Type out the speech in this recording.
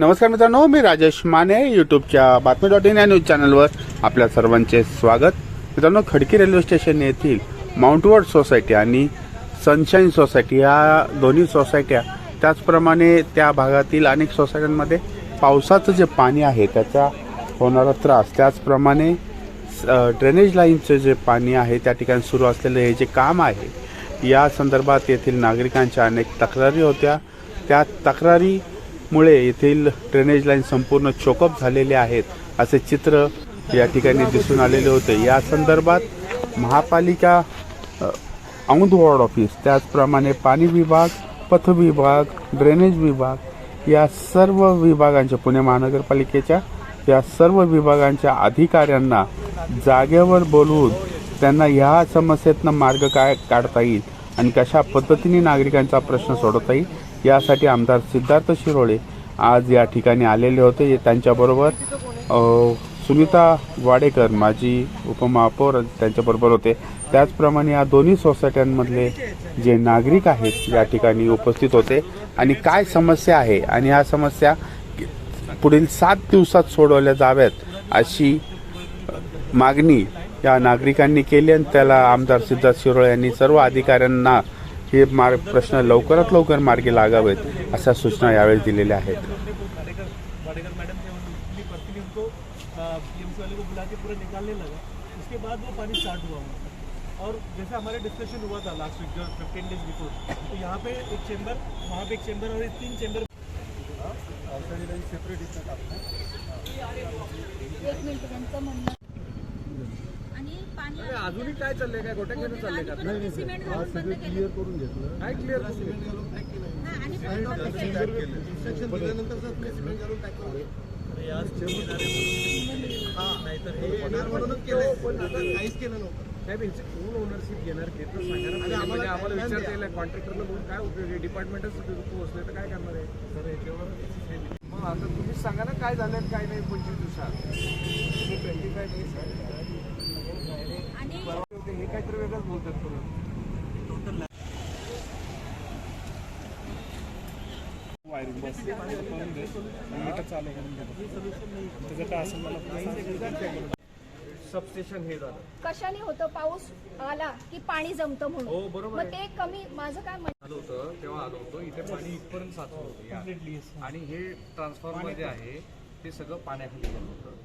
नमस्कार मित्रांनो मी राजेश माने यूट्यूबच्या बातमी डॉट इन या न्यूज चॅनलवर आपल्या सर्वांचे स्वागत. मित्रांनो खडकी रेल्वे स्टेशन येथील माउंटवर्ड सोसायटी आणि सनशाईन सोसायटी या दोन्ही सोसायट्या त्याचप्रमाणे त्या भागातील अनेक सोसायट्यांमध्ये पावसाचं जे पाणी आहे त्याचा होणारा त्रास त्याचप्रमाणे ड्रेनेज लाईनचं जे पाणी आहे त्या ठिकाणी सुरू असलेलं हे जे काम आहे या संदर्भात येथील नागरिकांच्या अनेक तक्रारी होत्या. त्या तक्रारी मुळे येथील ड्रेनेज लाईन संपूर्ण चोकअप झालेले आहेत असे चित्र या ठिकाणी दिसून आलेले होते. या संदर्भात महापालिका औंध वॉर्ड ऑफिस त्याचप्रमाणे पाणी विभाग पथ विभाग ड्रेनेज विभाग या सर्व विभागांच्या पुणे महानगरपालिकेच्या या सर्व विभागांच्या अधिकाऱ्यांना जागेवर बोलवून त्यांना ह्या समस्येतनं मार्ग काय काढता येईल? आणि कशा पद्धतीने नागरिकांचा प्रश्न सोडवता येईल यासाठी आमदार सिद्धार्थ शिरोळे आज या ठिकाणी आलेले होते. त्यांच्याबरोबर सुनीता वाडेकर माजी उपमहापौर त्यांच्याबरोबर होते. त्याचप्रमाणे या दोन्ही सोसायट्यांमधले जे नागरिक आहेत या ठिकाणी उपस्थित होते. आणि काय समस्या आहे? आणि ह्या समस्या पुढील सात दिवसात सोडवल्या जाव्यात अशी मागणी या नागरिकांनी केली आणि त्याला आमदार सिद्धार्थ शिरोळे यांनी सर्व अधिकाऱ्यांना हे मार्ग प्रश्न लवकरात लवकर मार्गी लागावेत अशा सूचना यावेळी दिलेल्या आहेत. और जैसे हमारे डिस्कशन हुआ था last week fifteen days before तो यहाँ पे एक चेंबर वहाँ पे एक चेंबर और तीन एक मिनिट अजूनही काय चाललंय? काय गोट्या घेऊन चाललंय का? आणि सिमेंट घालून बंद केलं? काय क्लिअर हा, आणि परत बंद केलं. साहेब यांची कोण ओनरशिप घेणार हे तर सांगा ना. पहिले. म्हणजे आम्हाला विचारता येईल कॉन्ट्रॅक्टरला बोलून काय उपयोग आहे? डिपार्टमेंटच पोहोचले तर काय करणार आहे? सर याच्यावर मग आता तुम्हीच सांगा ना काय झालं काय नाही पंचवीस दिवसात? ट्वेंटी फाय डेज आणि हे वायरिंग बस करून दे मीटर चालू करून दे त्याचं काय असेल मला सबस्टेशन हे झालं. कशाने होतं? पाऊस आला की पाणी जमतं हो, म्हणून बरोबर मग ते कमी माझं काय म्हणणं आलो होतं तेव्हा आलो होतो. इथे पाणी इथपर्यंत साचलं होतं. आणि हे ट्रान्सफॉर्मर जे आहे ते सगळं पाण्याखाली गेलं होतं.